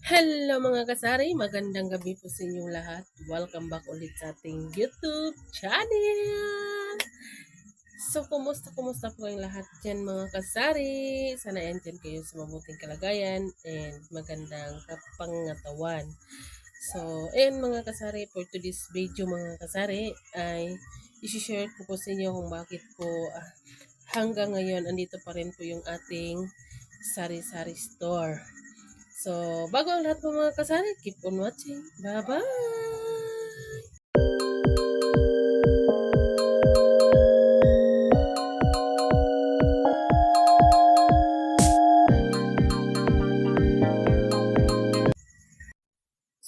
Hello mga kasari, magandang gabi po sa inyong lahat. Welcome back ulit sa ating YouTube channel. So, kumusta, kumusta po ang lahat dyan mga kasari? Sana andyan kayo sa mabuting kalagayan and magandang kapangatawan. So, ayan mga kasari, for today's video mga kasari ay isi-share ko po sa inyo kung bakit po ah, hanggang ngayon andito pa rin po yung ating sari-sari store. So, bago ang lahat po mga kasari, keep on watching. Bye-bye!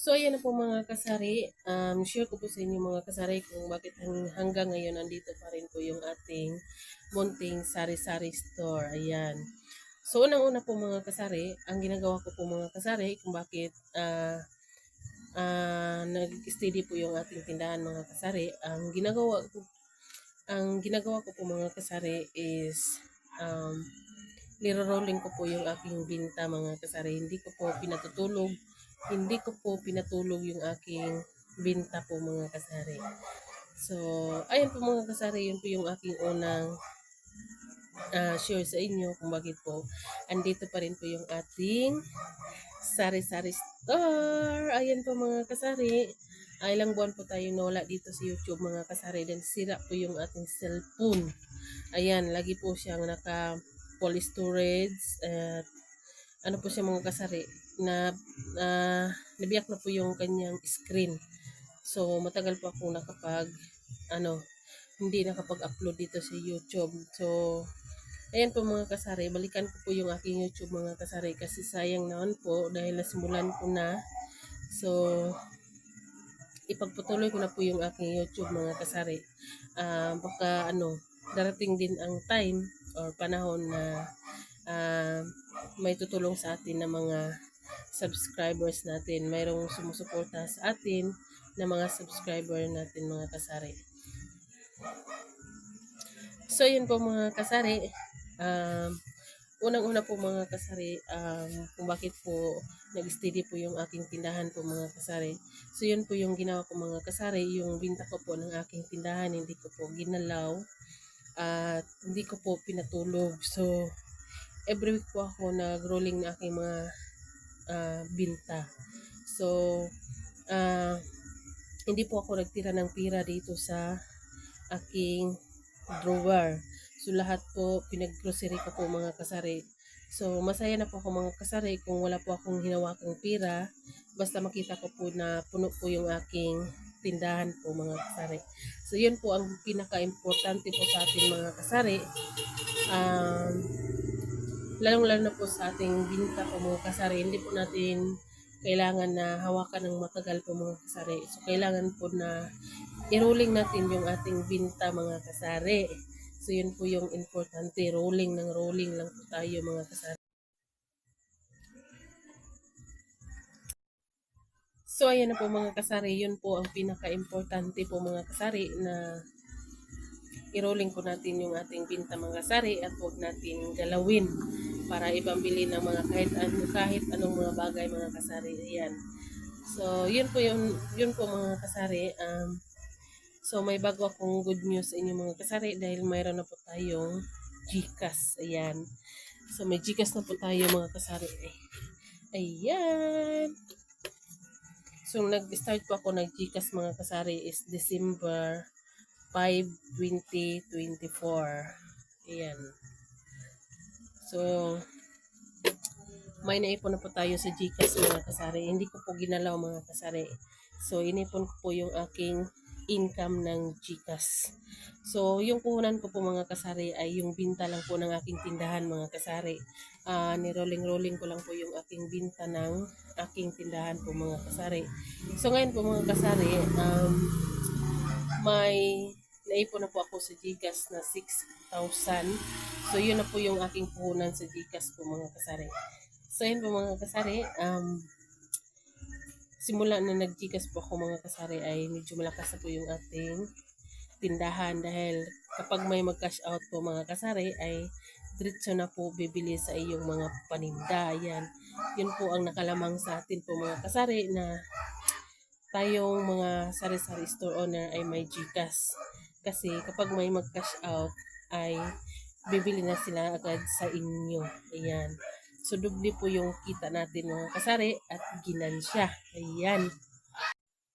So, ayan na po mga kasari. Um, share ko po sa inyo mga kasari kung bakit hang- hanggang ngayon andito pa rin po yung ating munting sari-sari store. Ayan. So, unang-una po mga kasari, ang ginagawa ko po mga kasari kung bakit ah ah, nag-steady po yung ating tindahan mga kasari, ang ginagawa ko ang ginagawa ko po mga kasari is um, niro-rolling ko po yung aking binta mga kasari. Hindi ko po pinatutulog. Hindi ko po pinatulog yung aking binta po mga kasari. So, ayun po mga kasari, yun po yung aking unang ah, share sa inyo kung bakit po andito pa rin po yung ating sari-sari store. Ayan po mga kasari. Ay ilang buwan po tayo nawala dito sa YouTube mga kasari. Then sira po yung ating cellphone. Ayan, lagi po siyang naka full storage at ano po siya mga kasari na uh, nabiyak na po yung kanyang screen. So matagal po ako nakapag ano hindi nakapag-upload dito sa YouTube. So Ayan po mga kasari, balikan ko po yung aking YouTube mga kasari kasi sayang naman po dahil nasimulan ko na. So, ipagpatuloy ko na po yung aking YouTube mga kasari. Ah, baka ano, darating din ang time or panahon na ah, may tutulong sa atin na mga subscribers natin. Mayroong sumusuporta sa atin na mga subscriber natin mga kasari. So, yun po mga kasari. Um, unang-una po mga kasari, um, kung bakit po nag-steady po yung aking tindahan po mga kasari. So, yun po yung ginawa ko mga kasari. Yung binta ko po ng aking tindahan, hindi ko po ginalaw. At hindi ko po pinatulog. So, every week po ako nag-rolling na aking mga ah, binta. So, ah, hindi po ako nagtira ng pira dito sa aking drawer. So lahat po pinag-grocery ko po mga kasari. So masaya na po ako mga kasari kung wala po akong hinawakang pira. Basta makita ko po na puno po yung aking tindahan po mga kasari. So yun po ang pinaka-importante po sa ating mga kasari. Um, lalong-lalo na po sa ating binta po mga kasari. Hindi po natin kailangan na hawakan ng matagal po mga kasari. So kailangan po na i-rolling natin yung ating binta mga kasari. So yun po yung importante, rolling ng rolling lang po tayo mga kasari. So ayan na po mga kasari, yun po ang pinaka-importante po mga kasari na i-rolling po natin yung ating binta mga kasari at huwag natin galawin para ibambili ng mga kahit ano kahit anong mga bagay mga kasari. Ayan. So yun po yun, yun po mga kasari. Um, So may bago akong good news sa inyo mga kasari dahil mayroon na po tayong Gcash. Ayan. So may Gcash na po tayo mga kasari. Ayan. So nag-start po ako ng Gcash mga kasari is December 5, 2024. Ayan. So may naipon na po tayo sa Gcash mga kasari. Hindi ko po ginalaw mga kasari. So inipon ko po yung aking income ng GCash. So, yung puhunan ko po mga kasari ay yung binta lang po ng aking tindahan mga kasari. Uh, ni-rolling-rolling ko lang po yung aking binta ng aking tindahan po mga kasari. So, ngayon po mga kasari, um, may naipon na po ako sa GCash na 6,000. So, yun na po yung aking puhunan sa GCash po mga kasari. So, yun po mga kasari, um, simula na nagjigas po ako mga kasari ay medyo malakas na po yung ating tindahan dahil kapag may mag-cash out po mga kasari ay diretso na po bibili sa iyong mga paninda. Yan. Yun po ang nakalamang sa atin po mga kasari na tayong mga sari-sari store owner ay may GCash. Kasi kapag may mag-cash out ay bibili na sila agad sa inyo. Ayan. So, doble po yung kita natin mga kasari at ginansya. Ayan.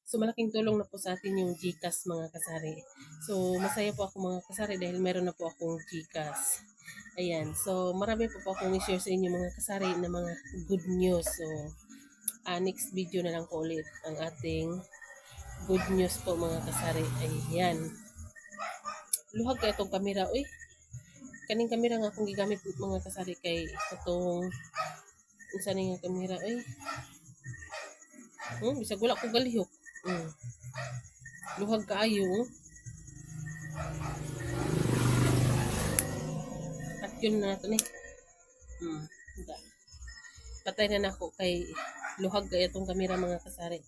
So, malaking tulong na po sa atin yung GCash mga kasari. So, masaya po ako mga kasari dahil meron na po akong GCash. Ayan. So, marami po po akong i-share sa inyo mga kasari na mga good news. So, ah, next video na lang po ulit ang ating good news po mga kasari. Ayan. Luhag ka itong kamera. Uy, kaning kamera nga akong gigamit mga kasari kay itong unsa ni nga kamera. Uy, Hmm, bisag wala ko galihok. Hmm. Luhag kaayo. At yun na ito ni. Hmm. Patay na na ako kay luhag kay itong kamera mga kasari.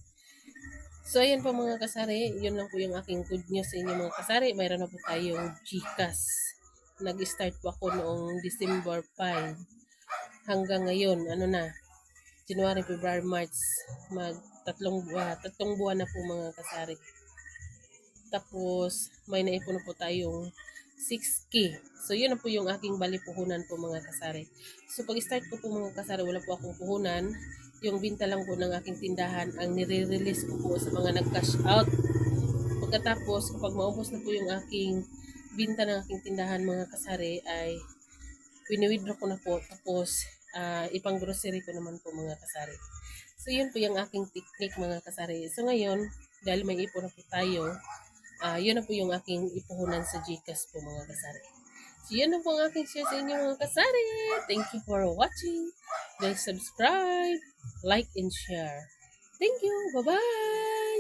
So, ayan po mga kasari. Yun lang po yung aking good news sa inyo mga kasari. Mayroon na po tayong Gcash. Nag-start po ako noong December 5 hanggang ngayon. Ano na? January, February, March. Mag tatlong buwan, tatlong buwan na po mga kasari. Tapos, may naipon na po tayong 6K. So, yun na po yung aking bali puhunan po mga kasari. So, pag-start ko po mga kasari, wala po akong puhunan. Yung binta lang po ng aking tindahan ang nire-release ko po sa mga nag-cash out. Pagkatapos, kapag maubos na po yung aking binta ng aking tindahan mga kasari, ay wini-withdraw ko na po. Tapos, ah, ipang grocery ko naman po mga kasari. So, yun po yung aking technique mga kasari. So, ngayon, dahil may ipon na po tayo, ah yun na po yung aking ipuhunan sa Gcash po mga kasari. So, yun na po ang aking share sa inyo mga kasari. Thank you for watching. Please subscribe, like, and share. Thank you. Bye-bye.